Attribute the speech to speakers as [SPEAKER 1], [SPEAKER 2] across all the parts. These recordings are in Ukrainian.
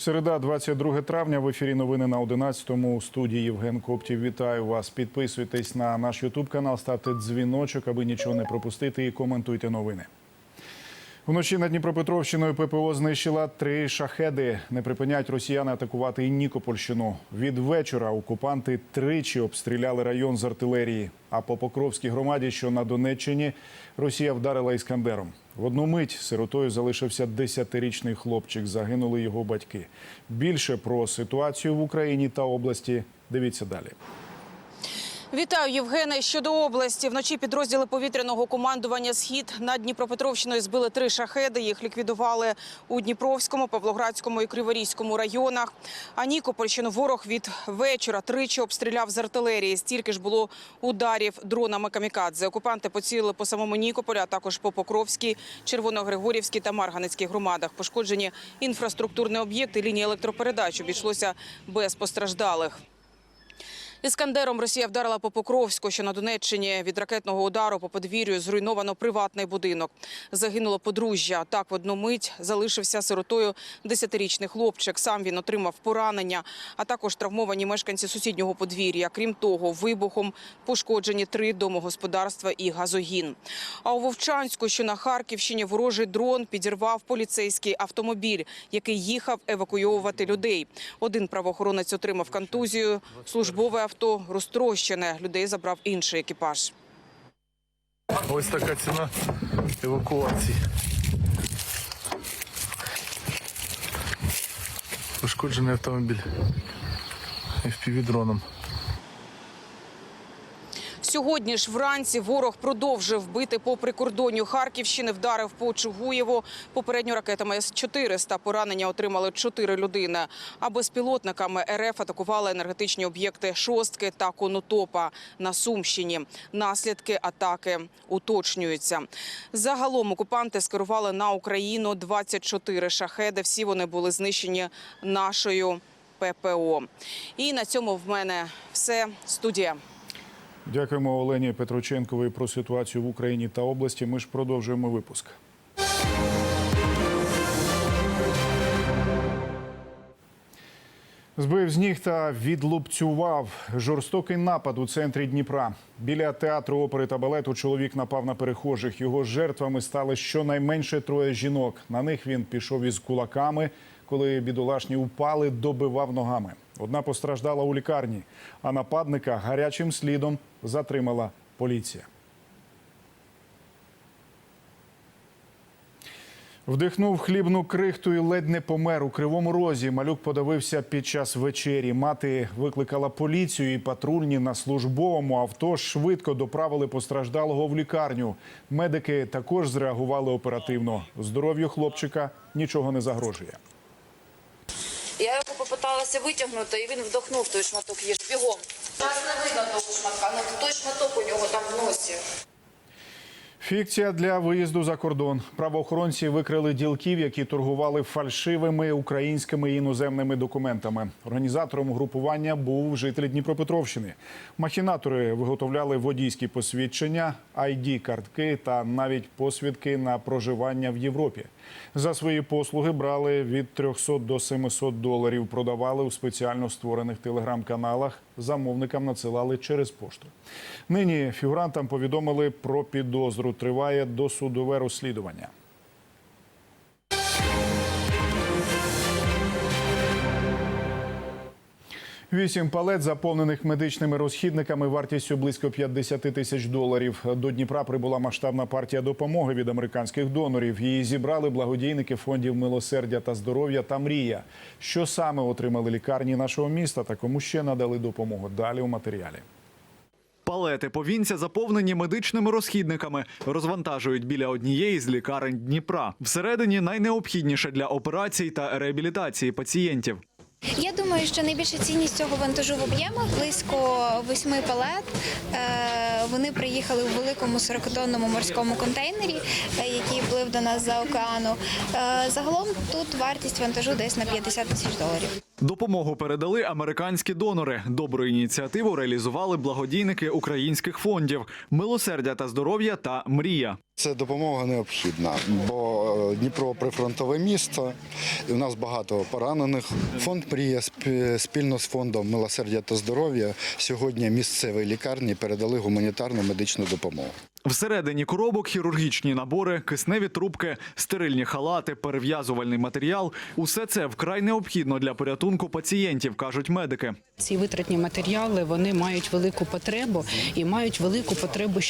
[SPEAKER 1] Середа, 22 травня. В ефірі новини на 11-му. У студії Євген Коптів. Вітаю вас. Підписуйтесь на наш Ютуб канал, ставте дзвіночок, аби нічого не пропустити, і коментуйте новини. Вночі над Дніпропетровщиною ППО знищила три шахеди. Не припиняють росіяни атакувати і Нікопольщину. Від вечора окупанти тричі обстріляли район з артилерії. А по Покровській громаді, що на Донеччині, Росія вдарила іскандером. В одну мить сиротою залишився 10-річний хлопчик. Загинули його батьки. Більше про ситуацію в Україні та області. Дивіться далі.
[SPEAKER 2] Вітаю, Євгене. Щодо області, вночі підрозділи повітряного командування Схід над Дніпропетровщиною збили три шахеди. Їх ліквідували у Дніпровському, Павлоградському і Криворізькому районах. А Нікопольщину ворог від вечора тричі обстріляв з артилерії. Стільки ж було ударів дронами камікадзе. Окупанти поцілили по самому Нікополю, а також по Покровській, Червоногригорівській та Марганецькій громадах. Пошкоджені інфраструктурні об'єкти, лінії електропередач обійшлося без постраждалих. Іскандером Росія вдарила по Покровську, що на Донеччині. Від ракетного удару по подвір'ю зруйновано приватний будинок. Загинуло подружжя. Так в одну мить залишився сиротою десятирічний хлопчик. Сам він отримав поранення, а також травмовані мешканці сусіднього подвір'я. Крім того, вибухом пошкоджені три домогосподарства і газогін. А у Вовчанську, що на Харківщині, ворожий дрон підірвав поліцейський автомобіль, який їхав евакуйовувати людей. Один правоохоронець отримав контузію. Службове авто розтрощене. Людей забрав інший екіпаж.
[SPEAKER 3] Ось така ціна евакуації. Пошкоджений автомобіль FPV-дроном.
[SPEAKER 2] Сьогодні ж вранці ворог продовжив бити по прикордонню Харківщини, вдарив по Чугуєву. Попередньо ракетами С-400 поранення отримали чотири людини. А безпілотниками РФ атакували енергетичні об'єкти Шостки та Конотопа на Сумщині. Наслідки атаки уточнюються. Загалом окупанти скерували на Україну 24 шахеди. Всі вони були знищені нашою ППО. І на цьому в мене все. Студія.
[SPEAKER 1] Дякуємо Олені Петроченковій про ситуацію в Україні та області. Ми ж продовжуємо випуск. Збив з ніг та відлупцював жорстокий напад у центрі Дніпра. Біля театру опери та балету чоловік напав на перехожих. Його жертвами стали щонайменше троє жінок. На них він пішов із кулаками. Коли бідолашні упали, добивав ногами. Одна постраждала у лікарні, а нападника гарячим слідом затримала поліція. Вдихнув хлібну крихту і ледь не помер у кривому розі. Малюк подавився під час вечері. Мати викликала поліцію і патрульні на службовому авто швидко доправили постраждалого в лікарню. Медики також зреагували оперативно. Здоров'ю хлопчика нічого не загрожує.
[SPEAKER 4] Я його попиталася витягнути, і він вдохнув той шматок їжі. Бігом. Зараз не видно того шматка, але той шматок у нього там в носі.
[SPEAKER 1] Фікція для виїзду за кордон. Правоохоронці викрили ділків, які торгували фальшивими українськими і іноземними документами. Організатором групування був житель Дніпропетровщини. Махінатори виготовляли водійські посвідчення, id картки та навіть посвідки на проживання в Європі. За свої послуги брали від 300 до 700 доларів. Продавали у спеціально створених телеграм-каналах. Замовникам надсилали через пошту. Нині фігурантам повідомили про підозру. Триває досудове розслідування. Вісім палет, заповнених медичними розхідниками, вартістю близько 50 тисяч доларів. До Дніпра прибула масштабна партія допомоги від американських донорів. Її зібрали благодійники фондів милосердя та здоров'я та мрія. Що саме отримали лікарні нашого міста та кому ще надали допомогу? Далі у матеріалі.
[SPEAKER 5] Палети повінця заповнені медичними розхідниками, розвантажують біля однієї з лікарень Дніпра. Всередині найнеобхідніше для операцій та реабілітації пацієнтів.
[SPEAKER 6] Я думаю, що найбільша цінність цього вантажу в об'ємах близько восьми палет. Е, Вони приїхали у великому 40-тонному морському контейнері, е, який плив до нас за океану. Е, Загалом тут вартість вантажу десь на 50 тисяч доларів.
[SPEAKER 5] Допомогу передали американські донори. Добру ініціативу реалізували благодійники українських фондів Милосердя та здоров'я та Мрія.
[SPEAKER 7] Це допомога необхідна, бо е, Дніпро прифронтове місто, і у нас багато поранених. Фонд Мрія спільно з фондом Милосердя та здоров'я сьогодні місцевій лікарні передали гуманітарну медичну допомогу.
[SPEAKER 5] Всередині коробок хірургічні набори, кисневі трубки, стерильні халати, перев'язувальний матеріал – усе це вкрай необхідно для порятунку пацієнтів, кажуть медики.
[SPEAKER 8] Ці витратні матеріали вони мають велику потребу і мають велику потребу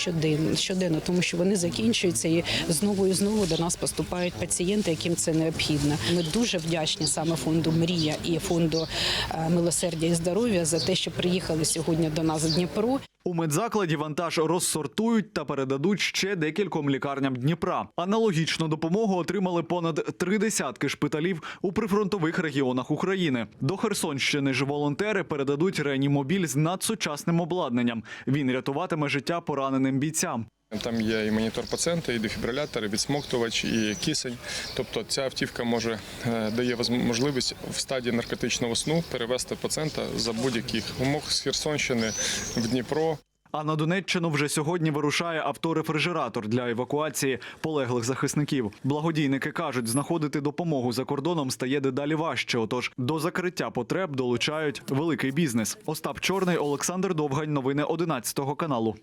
[SPEAKER 8] щоденно, тому що вони закінчуються і знову і знову до нас поступають пацієнти, яким це необхідно. Ми дуже вдячні саме фонду Мрія і фонду е, милосердя і здоров'я за те, що приїхали сьогодні до нас в Дніпро.
[SPEAKER 5] У медзакладі вантаж розсортують та передадуть ще декільком лікарням Дніпра. Аналогічну допомогу отримали понад три десятки шпиталів у прифронтових регіонах України. До Херсонщини ж волонтери передадуть реанімобіль з надсучасним обладнанням. Він рятуватиме життя пораненим бійцям.
[SPEAKER 9] Там є і монітор пацієнта, і дефібрилятор, і відсмоктувач, і кисень. Тобто ця автівка може е, дає можливість в стадії наркотичного сну перевести пацієнта за будь-яких умов з Херсонщини в Дніпро.
[SPEAKER 5] А на Донеччину вже сьогодні вирушає авторефрижератор для евакуації полеглих захисників. Благодійники кажуть, знаходити допомогу за кордоном стає дедалі важче. Отож, до закриття потреб долучають великий бізнес. Остап Чорний, Олександр Довгань. Новини 11 каналу.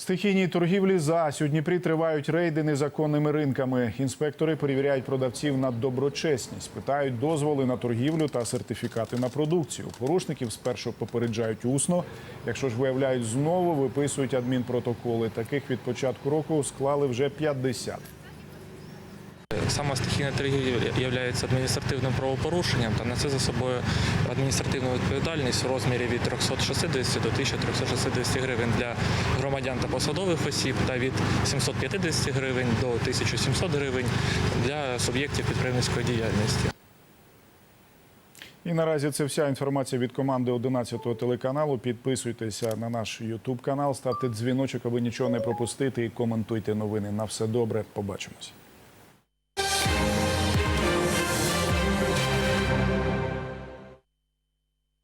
[SPEAKER 1] Стихійній торгівлі за у Дніпрі тривають рейди незаконними ринками. Інспектори перевіряють продавців на доброчесність, питають дозволи на торгівлю та сертифікати на продукцію. Порушників спершу попереджають усно. Якщо ж виявляють знову, виписують адмінпротоколи. Таких від початку року склали вже 50.
[SPEAKER 10] Сама стихійна торгівля є адміністративним правопорушенням та несе за собою адміністративну відповідальність у розмірі від 360 до 1360 гривень для громадян та посадових осіб та від 750 гривень до 1700 гривень для суб'єктів підприємницької діяльності.
[SPEAKER 1] І наразі це вся інформація від команди 11-го телеканалу. Підписуйтеся на наш Ютуб канал, ставте дзвіночок, аби нічого не пропустити, і коментуйте новини. На все добре. Побачимось.